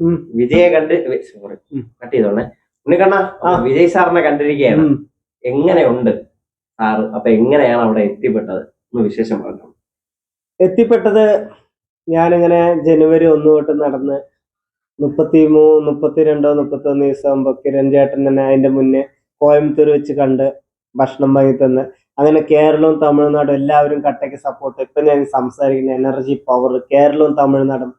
ഉം. വിജയെ കണ്ട് സോറി. കട്ട് ചെയ്തോണേ ഉണ്ണിക്കണ്ണ. വിജയ് സാറിനെ കണ്ടിരിക്കുകയാണ്. എങ്ങനെയുണ്ട് സാറ് അപ്പൊ എങ്ങനെയാണ് അവിടെ എത്തിപ്പെട്ടത് ഒന്ന് വിശേഷം പറഞ്ഞു എത്തിപ്പെട്ടത് ഞാനിങ്ങനെ ജനുവരി ഒന്ന് തൊട്ട് നടന്ന് മുപ്പത്തി മൂ മുപ്പത്തിരണ്ടോ മുപ്പത്തി ഒന്ന് ദിവസം കിരൺ ചേട്ടൻ തന്നെ അതിന്റെ മുന്നേ കോയമ്പത്തൂർ വെച്ച് കണ്ട് ഭക്ഷണം വാങ്ങി തന്ന് അങ്ങനെ കേരളവും തമിഴ്നാടും എല്ലാവരും കട്ടയ്ക്ക് സപ്പോർട്ട് ഇപ്പൊ ഞാൻ സംസാരിക്കുന്ന എനർജി പവർ കേരളവും തമിഴ്നാടും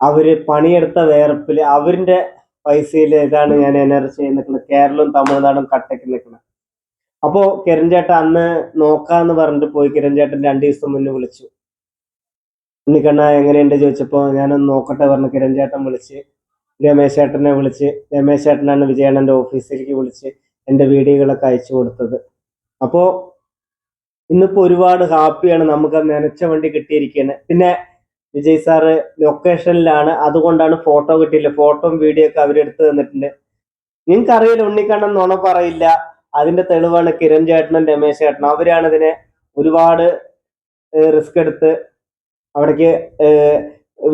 അവർ പണിയെടുത്ത വേർപ്പിൽ അവരിന്റെ പൈസയിൽ ഇതാണ് ഞാൻ എനർജി നിൽക്കുന്നത്. കേരളവും തമിഴ്നാടും കട്ടയ്ക്ക് നിൽക്കുന്നത്. അപ്പോ കിരൺ ചേട്ടൻ അന്ന് നോക്കാന്ന് പറഞ്ഞിട്ട് പോയി കിരൺ ചേട്ടൻ രണ്ടു ദിവസം മുന്നേ വിളിച്ചു. ഉണ്ണിക്കണ്ണ എങ്ങനെയുണ്ട്? ചോദിച്ചപ്പോ ഞാനൊന്ന് നോക്കട്ടെ പറഞ്ഞു കിരൺ ചേട്ടൻ വിളിച്ച് രമേശ് ചേട്ടനെ വിളിച്ച് രമേശ് ചേട്ടനാണ് വിജയണ്ണന്റെ ഓഫീസിലേക്ക് വിളിച്ച് എന്റെ വീഡിയോകളൊക്കെ അയച്ചു കൊടുത്തത്. അപ്പോ ഇന്നിപ്പോ ഒരുപാട് ഹാപ്പിയാണ് നമുക്ക് നനച്ച വണ്ടി കിട്ടിയിരിക്കുന്നത് പിന്നെ വിജയ് സാറ് ലൊക്കേഷനിലാണ് അതുകൊണ്ടാണ് ഫോട്ടോ കിട്ടിയില്ല. ഫോട്ടോയും വീഡിയോ ഒക്കെ അവരെടുത്ത് തന്നിട്ടുണ്ട്. നിങ്ങൾക്ക് അറിയില്ല ഉണ്ണിക്കണ്ണൻ നുണ പറയില്ല. അതിന്റെ തെളിവാണ് കിരൺ ചേട്ടനും രമേശ് ചേട്ടനും. അവരാണ് ഇതിനെ ഒരുപാട് റിസ്ക് എടുത്ത് അവിടേക്ക്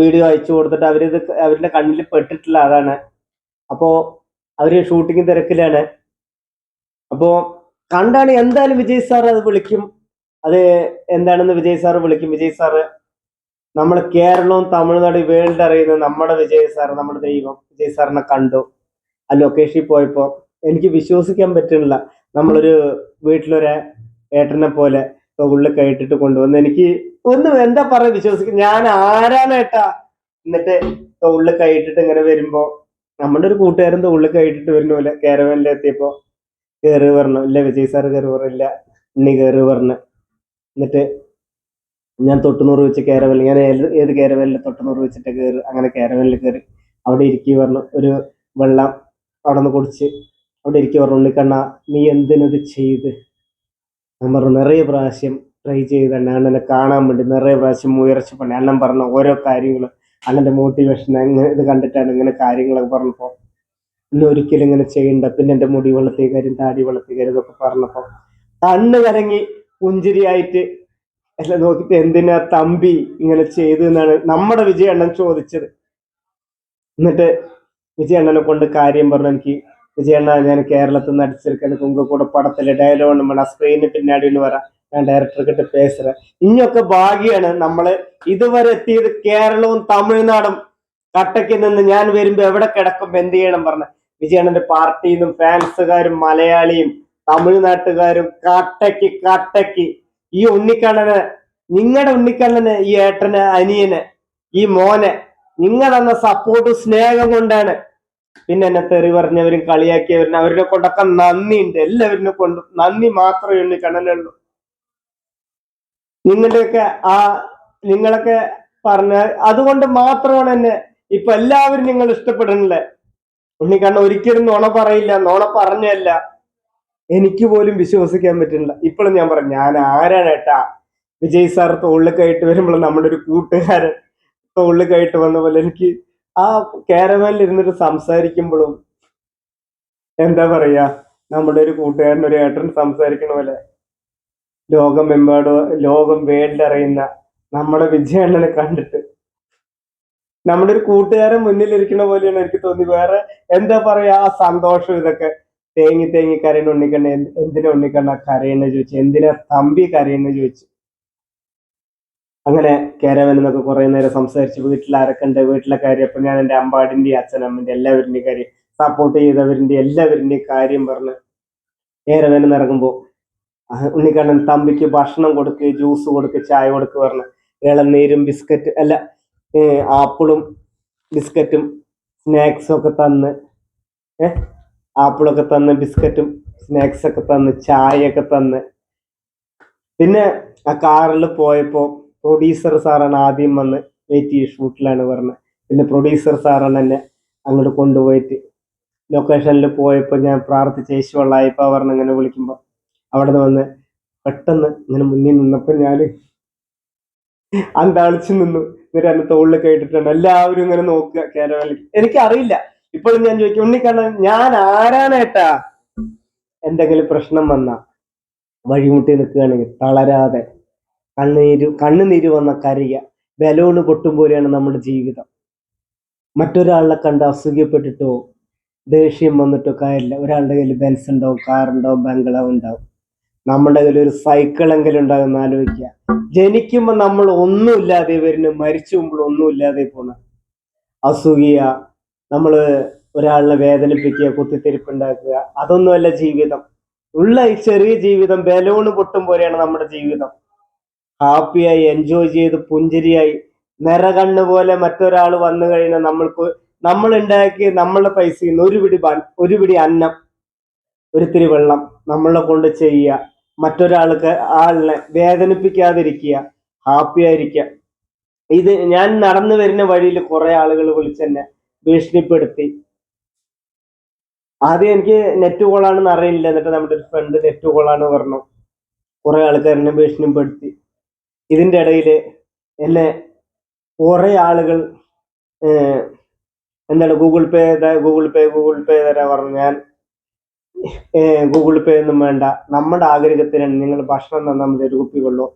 വീഡിയോ അയച്ചു കൊടുത്തിട്ട് അവരിത് അവരുടെ കണ്ണിൽ പെട്ടിട്ടില്ല അതാണ് അപ്പോ അവർ ഷൂട്ടിംഗ് തിരക്കിലാണ്. അപ്പോ കണ്ടാണ് എന്തായാലും വിജയ് സാർ അത് വിളിക്കും. അത് എന്താണെന്ന് വിജയ് സാർ വിളിക്കും. വിജയ് സാറ് നമ്മൾ കേരളവും തമിഴ്നാട് വേൾഡ് അറിയുന്ന നമ്മുടെ വിജയ് സാർ നമ്മുടെ ദൈവം വിജയ് സാറിനെ കണ്ടു. ആ ലൊക്കേഷനിൽ പോയപ്പോ എനിക്ക് വിശ്വസിക്കാൻ പറ്റുന്നില്ല. നമ്മളൊരു വീട്ടിലൊരു ഏട്ടനെ പോലെ ഉള്ളിൽ കയറ്റിട്ട് കൊണ്ടുവന്ന് എനിക്ക് ഒന്നും എന്താ പറയാ വിശ്വസിക്കും ഞാൻ ആരാണ് ഏട്ടാ? എന്നിട്ട് ഉള്ളിൽ കയറ്റിട്ട് ഇങ്ങനെ വരുമ്പോ നമ്മുടെ ഒരു കൂട്ടുകാരൻ ഉള്ളിൽ കയറ്റിട്ട് വരുന്ന പോലെ കേരവനിൽ എത്തിയപ്പോ കയറി പറഞ്ഞു ഇല്ല വിജയ് സാർ കയറി പറഞ്ഞില്ല ഇനി കയറി പറഞ്ഞു എന്നിട്ട് ഞാൻ തൊട്ടുനൂറ് വെച്ച് കേരവൽ ഞാൻ ഏത് കേരവലിൽ തൊട്ടുനൂറ് വെച്ചിട്ട് കയറി അങ്ങനെ കേരവലിൽ കയറി അവിടെ ഇരിക്കുക പറഞ്ഞു ഒരു വെള്ളം അവിടെ നിന്ന് കുടിച്ച് അവിടെ ഇരിക്കുക പറഞ്ഞു ഉണ്ണിക്കണ്ണ നീ എന്തിനത് ചെയ്ത്? ഞാൻ പറഞ്ഞു നിറയെ പ്രാവശ്യം ട്രൈ ചെയ്ത് തന്നെ അണ്ണനെ കാണാൻ വേണ്ടി നിറയെ പ്രാവശ്യം ഉയർച്ച പണി. അണ്ണൻ പറഞ്ഞ ഓരോ കാര്യങ്ങളും അണ്ണന്റെ മോട്ടിവേഷൻ അങ്ങനെ ഇത് കണ്ടിട്ടാണ് ഇങ്ങനെ കാര്യങ്ങളൊക്കെ പറഞ്ഞപ്പോൾ ഇനി ഒരിക്കലും ഇങ്ങനെ ചെയ്യണ്ട. പിന്നെ എന്റെ മുടി വളർത്തിയ കാര്യം താടി വളർത്തിയ കാര്യം ഇതൊക്കെ പറഞ്ഞപ്പോൾ കണ്ണ് കരങ്ങി പുഞ്ചിരിയായിട്ട് എല്ലാം നോക്കിയിട്ട് എന്തിനാ തമ്പി ഇങ്ങനെ ചെയ്തു എന്നാണ് നമ്മുടെ വിജയണ്ണൻ ചോദിച്ചത്. എന്നിട്ട് വിജയണ്ണനെ കൊണ്ട് കാര്യം പറഞ്ഞു. എനിക്ക് വിജയണ്ണ ഞാൻ കേരളത്തിൽ നിന്ന് അടിച്ചെടുക്കുന്ന കുങ്കക്കൂടെ പടത്തിലെ ഡയലോഗ് നമ്മൾ ആ സ്ക്രീനിന് പിന്നാടി എന്ന് പറ ഞാൻ ഡയറക്ടർ കിട്ട് പേசுற ഇനിയൊക്കെ ഭാഗ്യാണ് നമ്മൾ ഇതുവരെ എത്തിയത് കേരളവും തമിഴ്നാടും കട്ടയ്ക്ക് നിന്ന് ഞാൻ വരുമ്പോ എവിടെ കിടക്കും എന്ത് ചെയ്യണം പറഞ്ഞ. വിജയണ്ണന്റെ പാർട്ടിയിൽ നിന്നും ഫാൻസുകാരും മലയാളിയും തമിഴ്നാട്ടുകാരും കട്ടയ്ക്ക് കട്ടയ്ക്ക് ഈ ഉണ്ണിക്കണ്ണന് നിങ്ങളുടെ ഉണ്ണിക്കണ്ണന് ഈ ഏട്ടന് അനിയന് ഈ മോനെ നിങ്ങൾ തന്ന സപ്പോർട്ട് സ്നേഹം കൊണ്ടാണ്. പിന്നെ എന്നെ തെറി പറഞ്ഞവരും കളിയാക്കിയവരും അവരുടെ കൊണ്ടൊക്കെ നന്ദിയുണ്ട്. എല്ലാവരിനെ കൊണ്ട് നന്ദി മാത്രമേ ഉണ്ണിക്കണ്ണനുള്ളൂ നിങ്ങളുടെയൊക്കെ ആ നിങ്ങളൊക്കെ പറഞ്ഞ അതുകൊണ്ട് മാത്രമാണ് എന്നെ ഇപ്പൊ എല്ലാവരും നിങ്ങൾ ഇഷ്ടപ്പെടുന്നില്ലേ ഉണ്ണിക്കണ്ണ ഒരിക്കലും നോണ പറയില്ല നോണ പറഞ്ഞല്ല എനിക്ക് പോലും വിശ്വസിക്കാൻ പറ്റുന്നില്ല. ഇപ്പോഴും ഞാൻ പറഞ്ഞു ഞാൻ ആരാണ് ഏട്ടാ? വിജയ് സാർ തോളിൽ കയറ്റി വരുമ്പോൾ നമ്മുടെ ഒരു കൂട്ടുകാരൻ തോളിൽ കയറ്റി വന്ന പോലെ എനിക്ക് ആ കാരവാനിൽ ഇരുന്നിട്ട് സംസാരിക്കുമ്പോഴും എന്താ പറയാ നമ്മുടെ ഒരു കൂട്ടുകാരൻ ഒരു ഏട്ടൻ സംസാരിക്കണ പോലെ ലോകമെമ്പാട് ലോകം വേൾഡ് അറിയുന്ന നമ്മുടെ വിജയണ്ണനെ കണ്ടിട്ട് നമ്മുടെ ഒരു കൂട്ടുകാരൻ മുന്നിലിരിക്കുന്ന പോലെയാണ് എനിക്ക് തോന്നി. വേറെ എന്താ പറയാ ആ സന്തോഷം ഇതൊക്കെ. തേങ്ങി തേങ്ങി കരയുന്ന ഉണ്ണിക്കണ്ണ എന്ത് എന്തിനാ ഉണ്ണിക്കണ്ണ കരയെന്ന് ചോദിച്ചു എന്തിനാ തമ്പി കരയെന്ന് ചോദിച്ചു. അങ്ങനെ കേരവൻ എന്നൊക്കെ കുറെ നേരം സംസാരിച്ച് വീട്ടിൽ ആരൊക്കെ വീട്ടിലെ കാര്യം അപ്പൊ ഞാൻ എന്റെ അമ്പാടിന്റെ അച്ഛനമ്മന്റെ എല്ലാവരുടെയും കാര്യം സപ്പോർട്ട് ചെയ്തവരിന്റെ എല്ലാവരുടെയും കാര്യം പറഞ്ഞ് കേരവൻ ഇറങ്ങുമ്പോ ആ ഉണ്ണിക്കണ്ണൻ തമ്പിക്ക് ഭക്ഷണം കൊടുക്ക് ജ്യൂസ് കൊടുക്ക് ചായ കൊടുക്ക് പറഞ്ഞ് ഇളനീരും ബിസ്ക്കറ്റ് അല്ല ആപ്പിളും ബിസ്ക്കറ്റും സ്നാക്സും ഒക്കെ തന്ന് ഏ ആപ്പിളൊക്കെ തന്ന് ബിസ്ക്കറ്റും സ്നാക്സ് ഒക്കെ തന്ന് ചായയൊക്കെ തന്ന്. പിന്നെ ആ കാറിൽ പോയപ്പോൾ പ്രൊഡ്യൂസർ സാറാണ് ആദ്യം വന്ന് വെയിറ്റ് ചെയ്ത് ഷൂട്ടിലാണ് പറഞ്ഞത് പിന്നെ പ്രൊഡ്യൂസർ സാറാണ് എന്നെ അങ്ങോട്ട് കൊണ്ടുപോയിട്ട് ലൊക്കേഷനിൽ പോയപ്പോൾ ഞാൻ പ്രാർത്ഥിച്ച യേശുവള്ളായപ്പ പറഞ്ഞ് ഇങ്ങനെ വിളിക്കുമ്പോൾ അവിടെ നിന്ന് വന്ന് പെട്ടെന്ന് ഇങ്ങനെ മുന്നിൽ നിന്നപ്പോൾ ഞാൻ അന്താളിച്ചു നിന്നു. എന്നിട്ട് എന്നെ തോളിൽ കേട്ടിട്ടുണ്ട് എല്ലാവരും ഇങ്ങനെ നോക്കുക കേരളത്തിൽ എനിക്കറിയില്ല. ഇപ്പോഴും ഞാൻ ചോദിക്കും ഉണ്ണിക്കണ്ണൻ ഞാൻ ആരാനേട്ടാ എന്തെങ്കിലും പ്രശ്നം വന്ന വഴിമുട്ടി നിൽക്കുകയാണെങ്കിൽ തളരാതെ കണ്ണുനീര് കണ്ണുനീര് വന്ന കരയുക ബലൂണ് പൊട്ടും പോലെയാണ് നമ്മുടെ ജീവിതം. മറ്റൊരാളെ കണ്ട് അസുഖപ്പെട്ടിട്ടോ ദേഷ്യം വന്നിട്ടോ കാര്യമില്ല. ഒരാളുടെ കയ്യിൽ ബെൻസ് ഉണ്ടാവും കാറുണ്ടാവും ബംഗ്ലാവ് ഉണ്ടാവും. നമ്മുടെ കയ്യിൽ ഒരു സൈക്കിളെങ്കിലും ഉണ്ടാവും എന്ന് ആലോചിക്കുക. ജനിക്കുമ്പോൾ നമ്മൾ ഒന്നുമില്ലാതെ വരുന്നു മരിച്ചു മുമ്പോൾ ഒന്നുമില്ലാതെ പോണ അസുഖിയ നമ്മൾ ഒരാളിനെ വേദനിപ്പിക്കുക കുത്തിത്തിരിപ്പുണ്ടാക്കുക അതൊന്നുമല്ല ജീവിതം. ഉള്ള ഈ ചെറിയ ജീവിതം ബലൂണ് പൊട്ടും പോലെയാണ് നമ്മുടെ ജീവിതം. ഹാപ്പിയായി എൻജോയ് ചെയ്ത് പുഞ്ചിരിയായി നിറകണ്ണ് പോലെ മറ്റൊരാൾ വന്നു കഴിഞ്ഞാൽ നമ്മൾക്ക് നമ്മൾ ഉണ്ടാക്കി നമ്മളെ പൈസയിൽ ഒരു പിടി ഒരു പിടി അന്നം ഒരുത്തിരി വെള്ളം നമ്മളെ കൊണ്ട് ചെയ്യുക. മറ്റൊരാൾക്ക് ആളിനെ വേദനിപ്പിക്കാതിരിക്കുക ഹാപ്പി ആയിരിക്കുക ഇത് ഞാൻ നടന്നു വരുന്ന വഴിയിൽ കുറെ ആളുകൾ വിളിച്ചെന്നെ ഭീഷണിപ്പെടുത്തി. ആദ്യം എനിക്ക് നെറ്റ് കോളാണെന്ന് അറിയില്ല. എന്നിട്ട് നമ്മുടെ ഒരു ഫ്രണ്ട് നെറ്റ് കോളാണ് പറഞ്ഞു. കുറെ ആൾക്കാർ എന്നെ ഭീഷണിപ്പെടുത്തി. ഇതിന്റെ ഇടയിൽ എന്നെ കുറെ ആളുകൾ എന്താണ് Google Pay Google Pay Google Pay തരാ പറഞ്ഞു. ഞാൻ ഗൂഗിൾ പേ ഒന്നും വേണ്ട. നമ്മുടെ ആഗ്രഹത്തിനാണ് നിങ്ങൾ ഭക്ഷണം തന്നാൽ മതി ഒരു കുപ്പി വെള്ളം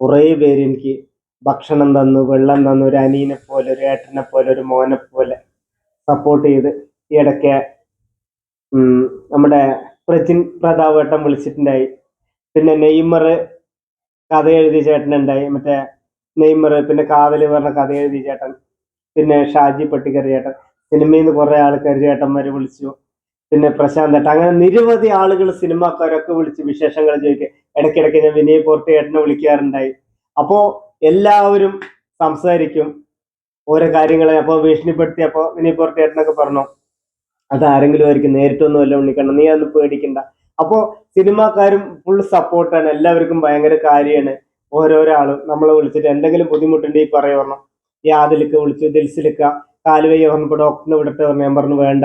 കുറേ പേര് എനിക്ക് ഭക്ഷണം തന്നു വെള്ളം തന്നു ഒരു അനിയനെ പോലെ ഒരു ഏട്ടനെ പോലെ ഒരു മോനെ പോലെ സപ്പോർട്ട് ചെയ്ത് ഇടയ്ക്ക് നമ്മുടെ പ്രജിൻ പ്രതാപ് ഏട്ടൻ വിളിച്ചിട്ടുണ്ടായി. പിന്നെ നെയ്മർ കഥ എഴുതിയ ചേട്ടനുണ്ടായി മറ്റേ നെയ്മർ പിന്നെ കാതൽ പറഞ്ഞ കഥ എഴുതിയ ചേട്ടൻ. പിന്നെ ഷാജി പട്ടിക്കറി ചേട്ടൻ. സിനിമയിൽ നിന്ന് കുറെ ആൾക്കാർ ചേട്ടന്മാര് വിളിച്ചു. പിന്നെ പ്രശാന്ത് ഏട്ടൻ. അങ്ങനെ നിരവധി ആളുകൾ സിനിമാക്കാരൊക്കെ വിളിച്ച് വിശേഷങ്ങൾ ചോദിക്കുക ഇടയ്ക്കിടയ്ക്ക് ഞാൻ വിനയ് പോർട്ട് ഏട്ടനെ വിളിക്കാറുണ്ടായി. അപ്പോ എല്ലാവരും സംസാരിക്കും. ഓരോ കാര്യങ്ങളെ അപ്പൊ ഭീഷണിപ്പെടുത്തി അപ്പൊ വിനയ് പോർട്ടി ഏട്ടനൊക്കെ പറഞ്ഞു അത് ആരെങ്കിലും ആയിരിക്കും നേരിട്ടൊന്നും അല്ല ഉണ്ണിക്കണ്ണ നീ അതൊന്നും പേടിക്കണ്ട. അപ്പോ സിനിമാക്കാരും ഫുൾ സപ്പോർട്ടാണ് എല്ലാവർക്കും ഭയങ്കര കാര്യമാണ്. ഓരോരോ ആളും നമ്മളെ വിളിച്ചിട്ട് എന്തെങ്കിലും ബുദ്ധിമുട്ടുണ്ടെങ്കിൽ പറയണം ഈ ആദിലിക്ക വിളിച്ചു ദിൽസിലിക്ക കാലുവയ്യ പറഞ്ഞപ്പോ ഡോക്ടറിനെ വിടട്ടെ പറഞ്ഞു ഞാൻ പറഞ്ഞു വേണ്ട.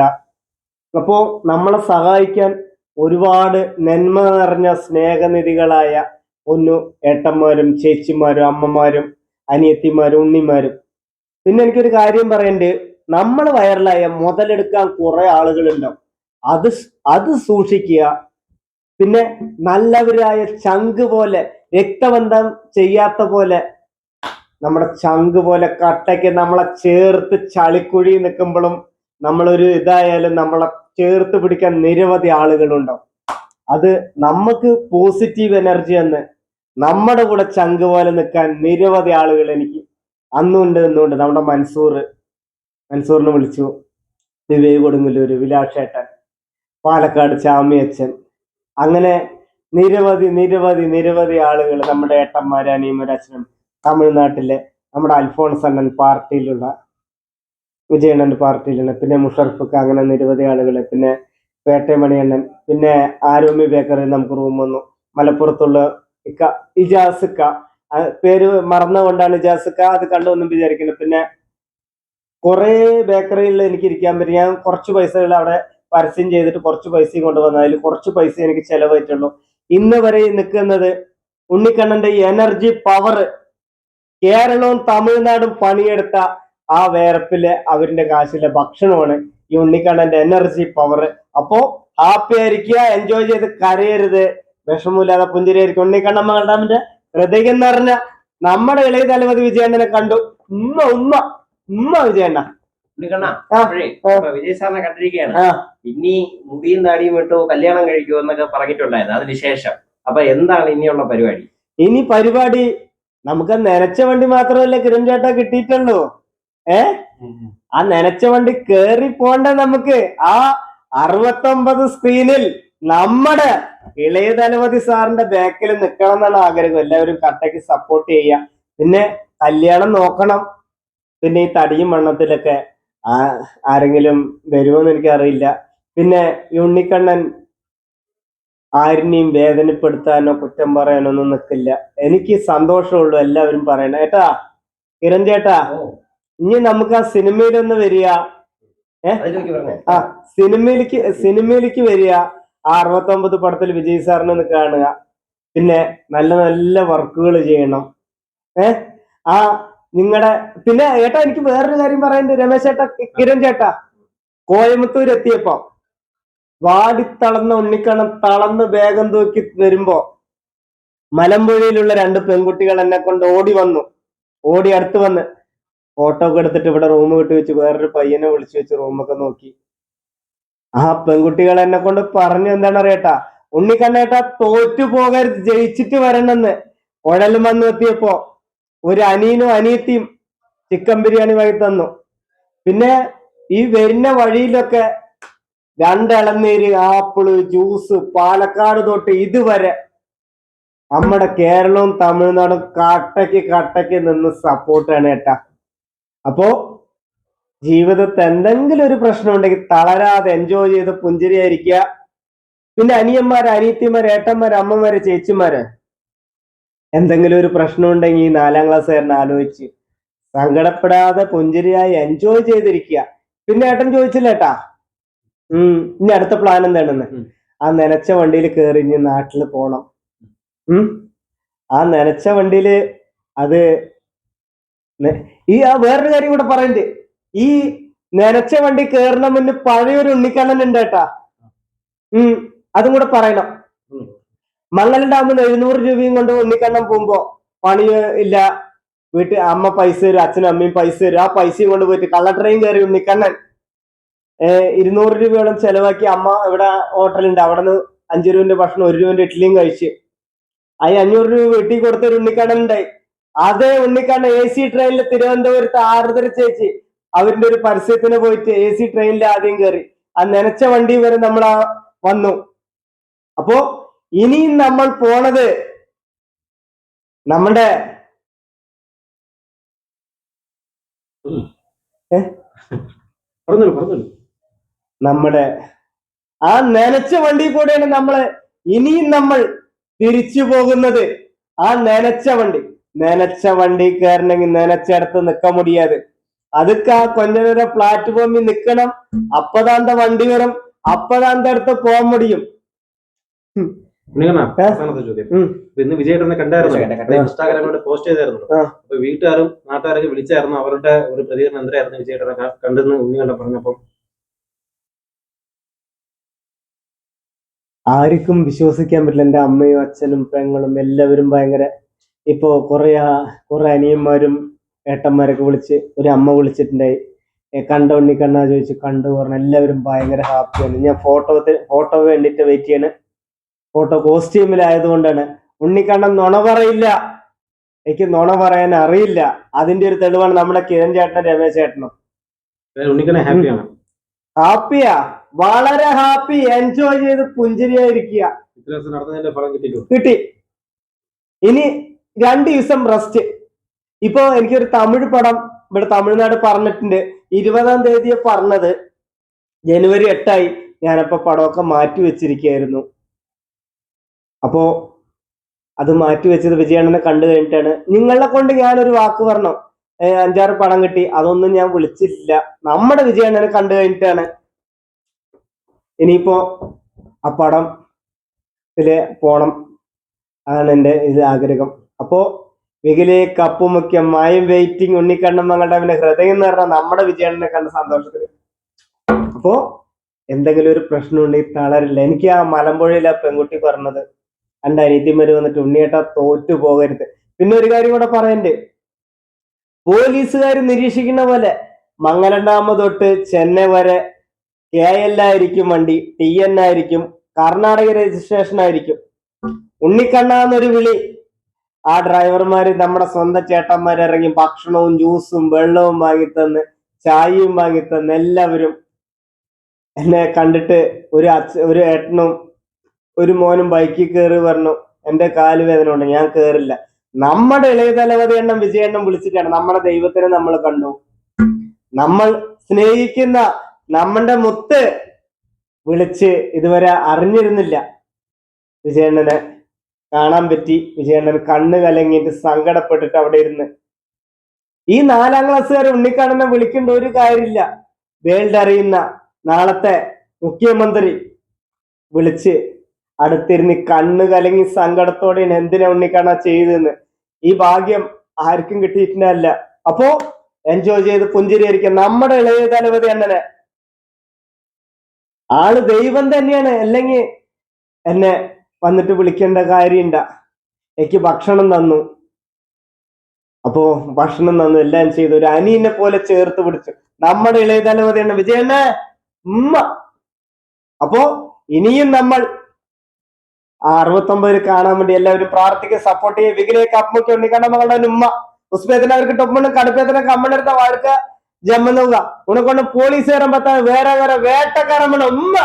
അപ്പോ നമ്മളെ സഹായിക്കാൻ ഒരുപാട് നന്മ നിറഞ്ഞ സ്നേഹനിധികളായ ഒന്നു ഏട്ടന്മാരും ചേച്ചിമാരും അമ്മമാരും അനിയത്തിമാരും ഉണ്ണിമാരും പിന്നെ എനിക്കൊരു കാര്യം പറയണ്ട്. നമ്മൾ വൈറലായ മുതലെടുക്കാൻ കുറെ ആളുകൾ ഉണ്ടാവും അത് അത് സൂക്ഷിക്കുക. പിന്നെ നല്ലവരായ ചങ്ക് പോലെ രക്തബന്ധം ചെയ്യാത്ത പോലെ നമ്മുടെ ചങ്ക് പോലെ കട്ടയ്ക്ക് നമ്മളെ ചേർത്ത് ചളിക്കുഴി നിൽക്കുമ്പോഴും നമ്മളൊരു ഇതായാലും നമ്മളെ ചേർത്ത് പിടിക്കാൻ നിരവധി ആളുകളുണ്ടാവും. അത് നമുക്ക് പോസിറ്റീവ് എനർജി എന്ന് നമ്മുടെ കൂടെ ചങ്ക് പോലെ നിൽക്കാൻ നിരവധി ആളുകൾ എനിക്ക് അന്നുണ്ട് ഇന്നുണ്ട്. നമ്മുടെ മൻസൂർ മൻസൂറിനെ വിളിച്ചു. വിവേക് കൊടുങ്ങല്ലൂര് വിലാക്ഷേട്ടൻ പാലക്കാട് ചാമിയച്ചൻ. അങ്ങനെ നിരവധി നിരവധി നിരവധി ആളുകൾ നമ്മുടെ ഏട്ടന്മാര് അനിയന്മാര് അച്ഛനും തമിഴ്നാട്ടിലെ നമ്മുടെ അൽഫോൺസ് അണ്ണൻ പാർട്ടിയിലുള്ള വിജയണ്ണൻ പാർട്ടിയിലുള്ള പിന്നെ മുഷർഫക്ക് അങ്ങനെ നിരവധി ആളുകൾ പിന്നെ പേട്ടയമണിയണ്ണൻ പിന്നെ ആരോമി ബേക്കറിൽ നമുക്ക് റൂം വന്നു. മലപ്പുറത്തുള്ള ഇക്ക ഇജാസ് ഇക്ക പേര് മറന്നുകൊണ്ടാണ് ജാസക്ക അത് കണ്ടൊന്നും വിചാരിക്കുന്നത് പിന്നെ കുറേ ബേക്കറിയിൽ എനിക്ക് ഇരിക്കാൻ പറ്റും. ഞാൻ കുറച്ച് പൈസകൾ അവിടെ പരസ്യം ചെയ്തിട്ട് കുറച്ച് പൈസയും കൊണ്ടുവന്നതിൽ കുറച്ച് പൈസ എനിക്ക് ചെലവായിട്ടുള്ളൂ. ഇന്ന് വരെ നിൽക്കുന്നത് ഉണ്ണിക്കണ്ണന്റെ എനർജി പവർ കേരളവും തമിഴ്നാടും പണിയെടുത്ത ആ വേർപ്പിലെ അവരിന്റെ കാശിലെ ഭക്ഷണമാണ് ഈ ഉണ്ണിക്കണ്ണന്റെ എനർജി പവർ. അപ്പോ ഹാപ്പി ആയിരിക്കുക എൻജോയ് ചെയ്ത് കരയരുത്. വിഷമമില്ലാതെ പുഞ്ചിരിയായിരിക്കും ഉണ്ണിക്കണ്ണൻ മാഡാമിന്റെ ഹൃദയം പറഞ്ഞ നമ്മുടെ ഇളയ തലമതി വിജയണ്ണനെ കണ്ടു. ഉമ്മ ഉമ്മ ഉമ്മ വിജയണ്ണ. വിജയ് സാറിനെ കണ്ടിരിക്കുകയാണ്. ഇനി മുടിയും താടിയും വിട്ടു കല്യാണം കഴിക്കുമോ എന്നൊക്കെ പറഞ്ഞിട്ടുണ്ടായിരുന്നു. അതിനുശേഷം അപ്പൊ എന്താണ് ഇനിയുള്ള പരിപാടി? ഇനി പരിപാടി നമുക്ക് നനച്ച വണ്ടി മാത്രമല്ല കിരൺ ചേട്ടാ കിട്ടിയിട്ടുള്ളൂ. ഏ? ആ നനച്ച വണ്ടി കേറി പോണ്ട നമുക്ക്. ആ അറുപത്തൊമ്പത് സ്ക്രീനിൽ നമ്മുടെ ഇളയ തലമതി സാറിന്റെ ബാക്കിൽ നിൽക്കണം എന്നാണ് ആഗ്രഹം. എല്ലാവരും കട്ടയ്ക്ക് സപ്പോർട്ട് ചെയ്യുക. പിന്നെ കല്യാണം നോക്കണം. പിന്നെ ഈ തടിയും വണ്ണത്തിലൊക്കെ ആരെങ്കിലും വരുമോന്ന് എനിക്ക് അറിയില്ല പിന്നെ ഉണ്ണിക്കണ്ണൻ ആരിനെയും വേദനപ്പെടുത്താനോ കുറ്റം പറയാനോ ഒന്നും നിൽക്കില്ല എനിക്ക് സന്തോഷമുള്ളൂ എല്ലാവരും പറയണം. ഏട്ടാ കിരൺ ചേട്ടാ ഇനി നമുക്ക് ആ സിനിമയിലൊന്ന് വരിക. ഏഹ് ആ സിനിമയിലേക്ക് സിനിമയിലേക്ക് വരിക. ആ അറുപത്തൊമ്പത് പടത്തിൽ വിജയ് സാറിനെ ഒന്ന് കാണുക. പിന്നെ നല്ല നല്ല വർക്കുകൾ ചെയ്യണം. ഏ? ആ നിങ്ങളുടെ പിന്നെ ഏട്ടാ എനിക്ക് വേറൊരു കാര്യം പറയണ്ട് രമേശ് ചേട്ടാ കിരൺ ചേട്ടാ കോയമ്പത്തൂർ എത്തിയപ്പോ തളന്ന ഉണ്ണിക്കണം തളർന്ന് വേഗം തൂക്കി വരുമ്പോ മലമ്പുഴയിലുള്ള രണ്ട് പെൺകുട്ടികൾ എന്നെ കൊണ്ട് ഓടി വന്നു. ഓടി അടുത്ത് വന്ന് ഫോട്ടോ ഒക്കെ എടുത്തിട്ട് ഇവിടെ റൂം വിട്ട് വെച്ച് വേറൊരു പയ്യനെ വിളിച്ചു വെച്ച് റൂമൊക്കെ നോക്കി. ആ പെൺകുട്ടികൾ എന്നെ കൊണ്ട് പറഞ്ഞു എന്താണ് അറിയട്ടാ ഉണ്ണിക്കണ്ണേട്ട തോറ്റു പോകരുത് ജയിച്ചിട്ട് വരണമെന്ന്. കുഴലും വന്നു എത്തിയപ്പോ ഒരു അനിയനും അനിയത്തിയും ചിക്കൻ ബിരിയാണി വാങ്ങി തന്നു. പിന്നെ ഈ വരുന്ന വഴിയിലൊക്കെ രണ്ടിളനീര് ആപ്പിൾ ജ്യൂസ് പാലക്കാട് തൊട്ട് ഇതുവരെ നമ്മുടെ കേരളവും തമിഴ്നാടും കട്ടയ്ക്ക് കട്ടയ്ക്ക് നിന്ന് സപ്പോർട്ടാണ് ഏട്ടാ. അപ്പോ ജീവിതത്തിൽ എന്തെങ്കിലും ഒരു പ്രശ്നം ഉണ്ടെങ്കിൽ തളരാതെ എൻജോയ് ചെയ്ത് പുഞ്ചിരിയായിരിക്കുക. പിന്നെ അനിയന്മാർ അനിയത്തിമാർ ഏട്ടന്മാർ അമ്മമാര് ചേച്ചിമാര് എന്തെങ്കിലും ഒരു പ്രശ്നം ഉണ്ടെങ്കിൽ ഈ നാലാം ക്ലാസ്സുകാരനെ ആലോചിച്ച് സങ്കടപ്പെടാതെ പുഞ്ചിരിയായി എൻജോയ് ചെയ്തിരിക്കുക. പിന്നെ ഏട്ടൻ ചോദിച്ചില്ല ഏട്ടാ ഉം ഇനി അടുത്ത പ്ലാൻ എന്താണെന്ന്? ആ നനച്ച വണ്ടിയിൽ കയറി ഇനി നാട്ടിൽ പോണം. ഉം ആ നനച്ച വണ്ടിയിൽ അത് ഈ ആ വേറൊരു കാര്യം കൂടെ പറയണ്ട്. ഈ നനച്ച വണ്ടി കേറുന്ന മുന്നേ പഴയൊരു ഉണ്ണിക്കണ്ണൻ ഉണ്ട് കേട്ടാ. ഉം അതും കൂടെ പറയണം. മംഗലം ഡാമിൽ എഴുന്നൂറ് രൂപയും കൊണ്ട് ഉണ്ണിക്കണ്ണം പോകുമ്പോ പണി ഇല്ല. വീട്ടിൽ അമ്മ പൈസ തരും അച്ഛനും അമ്മയും പൈസ തരും. ആ പൈസയും കൊണ്ട് പോയിട്ട് കള്ള ട്രെയിൻ കയറി ഉണ്ണിക്കണ്ണൻ. ഇരുന്നൂറ് രൂപയോളം ചെലവാക്കി അമ്മ ഇവിടെ ഹോട്ടലുണ്ട്. അവിടെ നിന്ന് അഞ്ചു രൂപന്റെ ഭക്ഷണം ഒരു രൂപന്റെ ഇഡ്ഡലിയും കഴിച്ച്. അതിന് അഞ്ഞൂറ് രൂപ വീട്ടിൽ കൊടുത്തൊരു ഉണ്ണിക്കണ്ണൻ ഉണ്ടായി. അതേ ഉണ്ണിക്കണ്ണൻ എ സി ട്രെയിനിൽ തിരുവനന്തപുരത്ത് ആർദ്ര ചേച്ചി അവരുടെ ഒരു പരസ്യത്തിന് പോയിട്ട് എ സി ട്രെയിനിൽ ആദ്യം കയറി ആ നനച്ച വണ്ടി വരെ നമ്മൾ ആ വന്നു. അപ്പോ ഇനിയും നമ്മൾ പോണത് നമ്മുടെ നമ്മുടെ ആ നനച്ച വണ്ടി കൂടെയാണ് നമ്മൾ ഇനിയും നമ്മൾ തിരിച്ചു പോകുന്നത്. ആ നനച്ച വണ്ടി. നനച്ച വണ്ടി കയറണമെങ്കിൽ നനച്ചടത്ത് നിൽക്കാൻ മുടിയാത്. അതുക്ക് ആ കൊഞ്ച പ്ലാറ്റ്ഫോമിൽ നിൽക്കണം അപ്പതാന്ത വണ്ടി വരും. അപ്പതാന്ത അടുത്ത് പോകാൻ മുടിയും. ഇന്ന് വിജയേട്ടനെ കണ്ടായിരുന്നു? ഇൻസ്റ്റാഗ്രാമിലൂടെ പോസ്റ്റ് ചെയ്തായിരുന്നു. അപ്പൊ വീട്ടുകാരും നാട്ടുകാരൊക്കെ വിളിച്ചായിരുന്നു. അവരുടെ ഒരു പ്രതികരണം എന്തായിരുന്നു വിജയേട്ടനെ കണ്ടെന്ന് കണ്ട പറഞ്ഞപ്പം? ആർക്കും വിശ്വസിക്കാൻ പറ്റില്ല. എന്റെ അമ്മയും അച്ഛനും പെങ്ങളും എല്ലാവരും ഭയങ്കര ഇപ്പോ കുറെ കുറെ അനിയന്മാരും ഏട്ടന്മാരൊക്കെ വിളിച്ച് ഒരു അമ്മ വിളിച്ചിട്ടുണ്ടായി കണ്ടോ കണ്ണാ ചോദിച്ചു കണ്ടു പറഞ്ഞു എല്ലാവരും ഭയങ്കര ഹാപ്പിയാണ് ഞാൻ ഫോട്ടോ ഫോട്ടോ വേണ്ടിയിട്ട് വെയിറ്റ് ചെയ്യണ്. ഫോട്ടോ കോസ്റ്റ്യൂമിലായതുകൊണ്ടാണ് ഉണ്ണിക്കണ്ണൻ നുണ പറയില്ല. എനിക്ക് നുണ പറയാൻ അറിയില്ല. അതിന്റെ ഒരു തെളിവാണ് നമ്മുടെ കിരൺ ചേട്ടനും രമേശ് ചേട്ടനും. ഹാപ്പിയാണ് ഹാപ്പിയാ വളരെ ഹാപ്പി എൻജോയ് ചെയ്ത് പുഞ്ചിരിയായിരിക്കുക. കിട്ടി. ഇനി രണ്ട് ദിവസം റെസ്റ്റ് ഇപ്പൊ എനിക്കൊരു തമിഴ് പടം ഇവിടെ തമിഴ്നാട് പറഞ്ഞിട്ടുണ്ട്. ഇരുപതാം തീയതി പറഞ്ഞത് ജനുവരി എട്ടായി ഞാനപ്പോ പടമൊക്കെ മാറ്റി വെച്ചിരിക്കുകയായിരുന്നു. അപ്പോ അത് മാറ്റി വെച്ചത് വിജയണ്ണനെ കണ്ടു കഴിഞ്ഞിട്ടാണ്. നിങ്ങളെ കൊണ്ട് ഞാനൊരു വാക്ക് പറഞ്ഞു? അഞ്ചാറ് പടം കിട്ടി. അതൊന്നും ഞാൻ വിളിച്ചില്ല നമ്മുടെ വിജയണ്ണനെ കണ്ടു കഴിഞ്ഞിട്ടാണ്. ഇനിയിപ്പോ ആ പടം പോണം. അതാണ് എന്റെ ഇത് ആഗ്രഹം. അപ്പോ വികലെ കപ്പുമൊക്കെ മായം വെയിറ്റിംഗ് ഉണ്ണിക്കണ്ണം മങ്ങളുടെ അവന്റെ ഹൃദയം എന്ന് പറഞ്ഞാൽ നമ്മുടെ വിജയണ്ണനെ കണ്ട സന്തോഷത്തിൽ അപ്പോ എന്തെങ്കിലും ഒരു പ്രശ്നം ഉണ്ടെങ്കിൽ തളരില്ല. എനിക്ക് ആ മലമ്പുഴയിൽ ആ പെൺകുട്ടി പറഞ്ഞത് എന്റെ അനിയത്തിമാര് വന്നിട്ട് ഉണ്ണിയേട്ട തോറ്റു പോകരുത്. പിന്നെ ഒരു കാര്യം കൂടെ പറയണ്ടേ. പോലീസുകാർ നിരീക്ഷിക്കുന്ന പോലെ മംഗലണ്ടാമ തൊട്ട് ചെന്നൈ വരെ കെ എൽ ആയിരിക്കും വണ്ടി ടി എൻ ആയിരിക്കും കർണാടക രജിസ്ട്രേഷൻ ആയിരിക്കും ഉണ്ണിക്കണ്ണ എന്നൊരു വിളി ആ ഡ്രൈവർമാര് നമ്മുടെ സ്വന്തം ചേട്ടന്മാർ ഇറങ്ങി ഭക്ഷണവും ജ്യൂസും വെള്ളവും വാങ്ങിത്തന്ന് ചായയും വാങ്ങിത്തന്ന് എല്ലാവരും എന്നെ കണ്ടിട്ട് ഒരു അച്ഛ ഒരു ഏട്ടനും ഒരു മോനും ബൈക്കിൽ കയറി പറഞ്ഞു കാൽ വേദന ഉണ്ട് ഞാൻ കയറില്ല നമ്മുടെ ഇളയ തലവതി എണ്ണം വിജയെണ്ണം വിളിച്ചിട്ടാണ് നമ്മുടെ ദൈവത്തിനെ നമ്മൾ കണ്ടു. നമ്മൾ സ്നേഹിക്കുന്ന നമ്മുടെ മുത്ത് വിളിച്ച് ഇതുവരെ അറിഞ്ഞിരുന്നില്ല വിജയണ്ണനെ. കാണാൻ പറ്റി. വിജയണ്ണൻ കണ്ണ് കലങ്ങിയിട്ട് സങ്കടപ്പെട്ടിട്ട് അവിടെ ഇരുന്ന്. ഈ നാലാം ക്ലാസ്സുകാർ ഉണ്ണിക്കണ്ണനെ വിളിക്കേണ്ട ഒരു കാര്യമില്ല. വേൾഡ് അറിയുന്ന നാളത്തെ മുഖ്യമന്ത്രി വിളിച്ച് അടുത്തിരുന്ന് കണ്ണ് കലങ്ങി സങ്കടത്തോടെയാണ് എന്തിനാ ഉണ്ണിക്കണ്ണ ചെയ്തെന്ന് ഈ ഭാഗ്യം ആർക്കും കിട്ടിയിട്ടില്ല. അപ്പോ എൻജോയ് ചെയ്ത് പുഞ്ചിരിയായിരിക്കും നമ്മുടെ ഇളയ തലവതി അണ്ണനെ. ആൾ ദൈവം തന്നെയാണ്. അല്ലെങ്കിൽ എന്നെ വന്നിട്ട് വിളിക്കേണ്ട കാര്യമുണ്ട എനിക്ക് ഭക്ഷണം തന്നു. അപ്പോ ഭക്ഷണം തന്നു എല്ലാം ചെയ്തു. ഒരു അനിയനെ പോലെ ചേർത്ത് പിടിച്ചു. നമ്മുടെ ഇളയ തലമുറയാണ് വിജയണ്ണ ഉമ്മ. അപ്പോ ഇനിയും നമ്മൾ ആ അറുപത്തൊമ്പതിൽ കാണാൻ വേണ്ടി എല്ലാവരും പ്രാർത്ഥിക്കുക സപ്പോർട്ട് ചെയ്യുക വിഗ്രഹ അപ്പുമൊക്കെ ഉണ്ട് കാരണം മകളുടെ ഉമ്മ. ഉസ്ബേദിനെ അവർക്ക് ടൊപ്പണ് കടുപ്പേത്തിനെ കമ്മണെടുത്ത വാഴ്ക്ക ജമ്മ നോക്കുക ഉണക്കൊണ്ട് പോലീസുകാരൻ പത്താ വേറെ വേറെ വേട്ടക്കാരൻ ഉമ്മ.